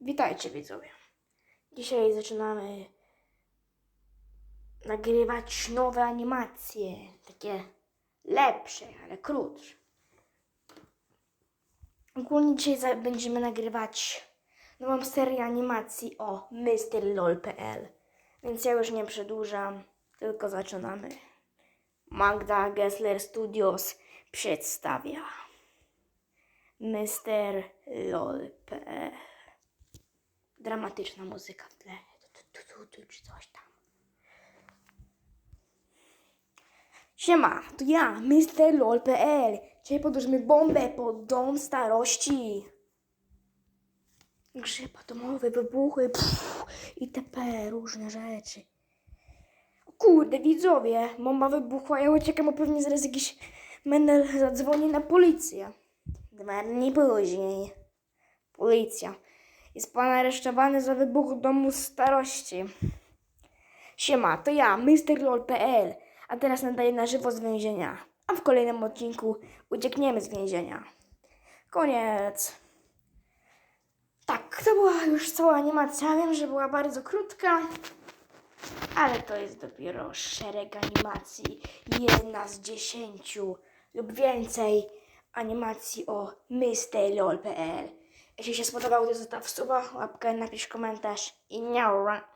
Witajcie widzowie. Dzisiaj zaczynamy nagrywać nowe animacje. Takie lepsze, ale krótsze. Ogólnie dzisiaj będziemy nagrywać nową serię animacji o MrLol.pl. Więc ja już nie przedłużam, tylko zaczynamy. Magda Gessler Studios przedstawia MrLol.pl dramatyczna muzyka w tle, tu, tu, tu, czy coś tam. Siema, to ja, Mr. LOL.pl. Dzisiaj podłożymy bombę pod dom starości. Grzyb atomowy, wybuchy, pff, itp. różne rzeczy. Kurde, widzowie, bomba wybuchła, ja uciekam, bo pewnie zaraz jakiś menel zadzwoni na policję. Dwa dni później. Policja. Jest pan aresztowany za wybuch domu starości. Siema, to ja, MrLol.pl, a teraz nadaję na żywo z więzienia. A w kolejnym odcinku uciekniemy z więzienia. Koniec. Tak, to była już cała animacja. Wiem, że była bardzo krótka, ale to jest dopiero szereg animacji. Jedna z dziesięciu lub więcej animacji o MrLol.pl. Jeśli się spodobał, to zostaw suba, łapkę, napisz komentarz i niaura.